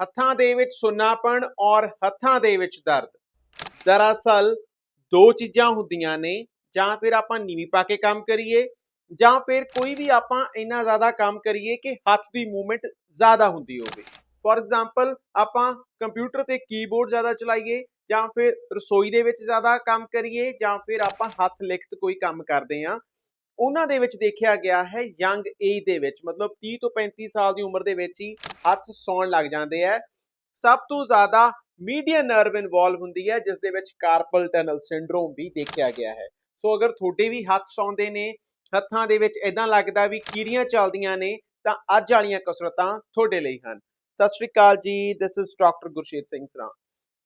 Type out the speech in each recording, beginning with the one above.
ਹੱਥਾਂ ਦੇ ਵਿੱਚ ਸੁੰਨਾਪਣ ਔਰ ਹੱਥਾਂ ਦੇ ਵਿੱਚ ਦਰਦ। ਦਰਅਸਲ, ਦੋ ਚੀਜ਼ਾਂ ਹੁੰਦੀਆਂ ਨੇ, ਜਾਂ ਫਿਰ ਆਪਾਂ ਨੀਵੀਂ ਪਾ ਕੇ ਕੰਮ ਕਰੀਏ, ਜਾਂ ਫਿਰ ਕੋਈ ਵੀ ਆਪਾਂ ਇੰਨਾ ਜ਼ਿਆਦਾ ਕੰਮ ਕਰੀਏ ਕਿ ਹੱਥ ਦੀ ਮੂਵਮੈਂਟ ਜ਼ਿਆਦਾ ਹੁੰਦੀ ਹੋਵੇ। ਫੋਰ ਐਗਜ਼ਾਮਪਲ ਆਪਾਂ ਕੰਪਿਊਟਰ ਤੇ ਕੀਬੋਰਡ ਜ਼ਿਆਦਾ ਚਲਾਈਏ, ਜਾਂ ਫਿਰ ਰਸੋਈ ਦੇ ਵਿੱਚ ਜ਼ਿਆਦਾ ਕੰਮ ਕਰੀਏ, ਜਾਂ ਫਿਰ ਆਪਾਂ ਹੱਥ ਲਿਖਤ ਕੋਈ ਕੰਮ ਕਰਦੇ ਆ ਉਹਨਾਂ ਦੇ ਵਿੱਚ ਦੇਖਿਆ ਗਿਆ ਹੈ ਯੰਗ ਏਜ ਦੇ ਵਿੱਚ, ਮਤਲਬ 30 ਤੋਂ 35 ਸਾਲ ਦੀ ਉਮਰ ਦੇ ਵਿੱਚ ਹੀ ਹੱਥ ਸੌਣ ਲੱਗ ਜਾਂਦੇ ਆ। ਸਭ ਤੋਂ ਜ਼ਿਆਦਾ ਮੀਡੀਅਨ ਨਰਵ ਇਨਵੋਲਵ ਹੁੰਦੀ ਹੈ, ਜਿਸ ਦੇ ਵਿੱਚ ਕਾਰਪਲ ਟਨਲ ਸਿੰਡਰੋਮ ਵੀ ਦੇਖਿਆ ਗਿਆ ਹੈ। ਸੋ ਅਗਰ ਤੁਹਾਡੇ ਵੀ ਹੱਥ ਸੌਂਦੇ ਨੇ, ਹੱਥਾਂ ਦੇ ਵਿੱਚ ਇਦਾਂ ਲੱਗਦਾ ਵੀ ਕੀੜੀਆਂ ਚੱਲਦੀਆਂ ਨੇ, ਤਾਂ ਅੱਜ ਵਾਲੀਆਂ ਕਸਰਤਾਂ ਤੁਹਾਡੇ ਲਈ ਹਨ। ਸਤਿ ਸ਼੍ਰੀ ਅਕਾਲ ਜੀ this is doctor Gursher Singh Sran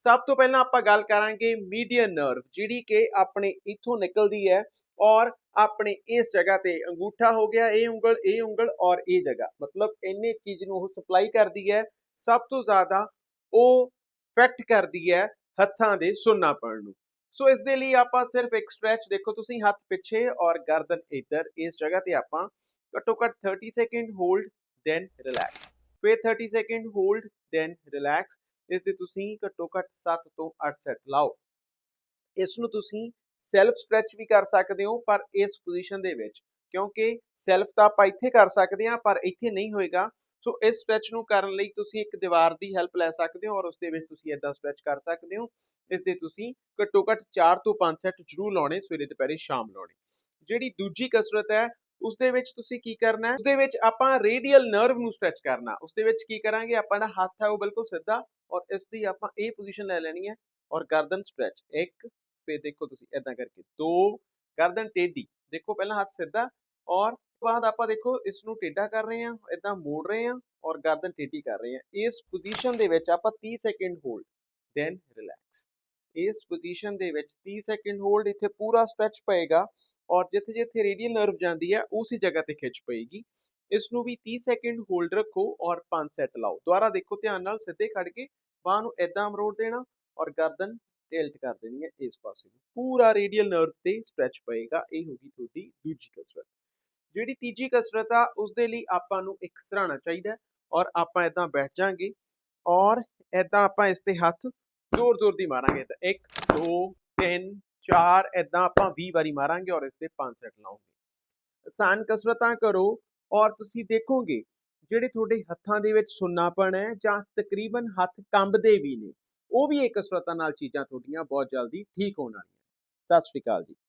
ਸਭ ਤੋਂ ਪਹਿਲਾਂ ਆਪਾਂ ਗੱਲ ਕਰਾਂਗੇ ਮੀਡੀਅਨ ਨਰਵ ਜਿਹੜੀ ਕਿ ਆਪਣੇ ਇੱਥੋਂ ਨਿਕਲਦੀ ਹੈ ਔਰ ਆਪਣੇ ਇਸ ਜਗ੍ਹਾ ਤੇ ਅੰਗੂਠਾ ਹੋ ਗਿਆ, ਇਹ ਉਂਗਲ ਇਹ ਉਂਗਲ ਔਰ ਇਹ ਜਗ੍ਹਾ। ਮਤਲਬ ਇੰਨੇ ਚੀਜ਼ ਨੂੰ ਉਹ ਸਪਲਾਈ ਕਰਦੀ ਹੈ, ਸਭ ਤੋਂ ਜ਼ਿਆਦਾ ਉਹ ਇਫੈਕਟ ਕਰਦੀ ਹੈ ਹੱਥਾਂ ਦੇ ਸੁੰਨਾਪਣ ਨੂੰ। ਸੋ ਇਸ ਦੇ ਲਈ ਆਪਾਂ ਸਿਰਫ ਇੱਕ ਸਟ੍ਰੈਚ ਦੇਖੋ, ਤੁਸੀਂ ਹੱਥ ਪਿੱਛੇ ਔਰ ਗਰਦਨ ਇੱਧਰ, ਇਸ ਜਗ੍ਹਾ ਤੇ ਆਪਾਂ ਘੱਟੋ ਘੱਟ 30 ਸੈਕਿੰਡ ਹੋਲਡ ਦੈਨ ਰਿਲੈਕਸ ਫਿਰ 30 ਸੈਕਿੰਡ ਹੋਲਡ ਦੈਨ ਰਿਲੈਕਸ ਇਸ ਦੇ ਤੁਸੀਂ ਘੱਟੋ ਘੱਟ 7 ਤੋਂ 8 ਸੈਟ ਲਾਓ। ਇਸ ਨੂੰ ਤੁਸੀਂ ਸੈਲਫ ਸਟ੍ਰੈਚ ਵੀ ਕਰ ਸਕਦੇ ਹੋ, ਪਰ ਇਸ ਪੋਜੀਸ਼ਨ ਦੇ ਵਿੱਚ, ਕਿਉਂਕਿ ਸੈਲਫ ਤਾਂ ਆਪਾਂ ਇੱਥੇ ਕਰ ਸਕਦੇ ਹਾਂ, ਪਰ ਇੱਥੇ ਨਹੀਂ ਹੋਏਗਾ। ਸੋ ਇਸ ਸਟ੍ਰੈਚ ਨੂੰ ਕਰਨ ਲਈ ਤੁਸੀਂ ਇੱਕ ਦੀਵਾਰ ਦੀ ਹੈਲਪ ਲੈ ਸਕਦੇ ਹੋ ਔਰ ਉਸ ਦੇ ਵਿੱਚ ਤੁਸੀਂ ਇਦਾਂ ਸਟ੍ਰੈਚ ਕਰ ਸਕਦੇ ਹੋ। ਇਸ ਦੇ ਤੁਸੀਂ ਘੱਟੋ ਘੱਟ 4 ਤੋਂ 5 ਸੈਟ ਜ਼ਰੂਰ ਲਾਉਣੇ, ਸਵੇਰੇ, ਦੁਪਹਿਰੇ, ਸ਼ਾਮ ਲਾਉਣੇ। ਜਿਹੜੀ ਦੂਜੀ ਕਸਰਤ ਹੈ ਉਸ ਦੇ ਵਿੱਚ ਤੁਸੀਂ ਕੀ ਕਰਨਾ ਹੈ? ਉਸ ਦੇ ਵਿੱਚ ਆਪਾਂ ਰੇਡੀਅਲ ਨਰਵ ਨੂੰ ਸਟ੍ਰੈਚ ਕਰਨਾ। ਉਸ ਦੇ ਵਿੱਚ ਕੀ ਕਰਾਂਗੇ? ਆਪਾਂ ਦਾ ਹੱਥ ਹੈ, ਉਹ ਬਿਲਕੁਲ ਸਿੱਧਾ ਔਰ ਇਸ ਦੀ ਆਪਾਂ ਇਹ ਪੋਜੀਸ਼ਨ ਲੈ ਲੈਣੀ ਹੈ ਔਰ ਗਰਦਨ ਸਟ੍ਰੈਚ ਇੱਕ पे देखो ਤੁਸੀਂ ਇਦਾਂ ਕਰਕੇ ਦੋ ਗਰਦਨ ਟੇਢੀ। ਦੇਖੋ ਪਹਿਲਾਂ ਹੱਥ ਸਿੱਧਾ ਔਰ ਬਾਅਦ ਆਪਾਂ ਦੇਖੋ ਇਸ ਨੂੰ ਟੇਢਾ ਕਰ ਰਹੇ ਹਾਂ ਇਦਾਂ ਮੋੜ ਰਹੇ ਹਾਂ ਔਰ ਗਰਦਨ ਟੇਢੀ ਕਰ ਰਹੇ ਹਾਂ। ਇਸ ਪੋਜੀਸ਼ਨ ਦੇ ਵਿੱਚ ਆਪਾਂ 30 ਸੈਕਿੰਡ ਹੋਲਡ ਦੈਨ ਰਿਲੈਕਸ ਇਸ ਪੋਜੀਸ਼ਨ ਦੇ ਵਿੱਚ 30 ਸੈਕਿੰਡ ਹੋਲਡ ਇੱਥੇ ਪੂਰਾ ਸਟ੍ਰੈਚ ਪਏਗਾ ਔਰ ਜਿੱਥੇ ਜਿੱਥੇ ਰੇਡੀਅਲ ਨਰਵ ਜਾਂਦੀ ਹੈ, ਉਸੇ ਜਗ੍ਹਾ ਤੇ ਖਿੱਚ ਪਏਗੀ। ਇਸ ਨੂੰ ਵੀ 30 ਸੈਕਿੰਡ ਹੋਲਡ ਰੱਖੋ ਔਰ ਪੰਜ ਸੈਟ ਲਾਓ। ਦੁਬਾਰਾ ਦੇਖੋ ਧਿਆਨ ਨਾਲ ਸਿੱਧੇ ਖੜ ਕੇ ਬਾਹ ਨੂੰ ਐਦਾਂ ਮਰੋੜ ਦੇਣਾ ਔਰ ਗਰਦਨ ਟਿਲਟ ਕਰ ਦੇਣੀ ਹੈ ਇਸ ਪਾਸੇ ਨੂੰ। ਪੂਰਾ ਰੇਡੀਅਲ ਨਰਵ ਤੇ ਸਟ੍ਰੈਚ ਪਏਗਾ, ਇਹ ਹੋਗੀ ਤੁਹਾਡੀ ਦੂਜੀ ਕਸਰਤ। ਜਿਹੜੀ ਤੀਜੀ ਕਸਰਤ ਆ ਉਸ ਦੇ ਲਈ ਆਪਾਂ ਨੂੰ ਇੱਕ ਸਰਾਣਾ ਚਾਹੀਦਾ ਔਰ ਆਪਾਂ ਇਦਾਂ ਬੈਠ ਜਾਾਂਗੇ ਔਰ ਇਦਾਂ ਆਪਾਂ ਇਸ ਤੇ ਹੱਥ ਜ਼ੋਰ ਜ਼ੋਰ ਦੀ ਮਾਰਾਂਗੇ। ਤਾਂ 1 2 3 4 ਇਦਾਂ ਆਪਾਂ 20 ਵਾਰੀ ਮਾਰਾਂਗੇ ਔਰ ਇਸ ਤੇ 5 ਸੈਟ ਲਾਉਂਗੇ। ਆਸਾਨ ਕਸਰਤਾਂ ਕਰੋ ਔਰ ਤੁਸੀਂ ਦੇਖੋਗੇ, ਜਿਹੜੇ ਤੁਹਾਡੇ ਹੱਥਾਂ ਦੇ ਵਿੱਚ ਸੁੰਨਾਪਣ ਹੈ ਜਾਂ ਤਕਰੀਬਨ ਹੱਥ ਕੰਬਦੇ ਵੀ ਨੇ ਉਹ ਵੀ ਇਹ ਕਸਰਤਾਂ ਨਾਲ ਚੀਜ਼ਾਂ ਤੁਹਾਡੀਆਂ ਬਹੁਤ ਜਲਦੀ ਠੀਕ ਹੋਣ ਵਾਲੀਆਂ। ਸਤਿ ਸ਼੍ਰੀ ਅਕਾਲ ਜੀ।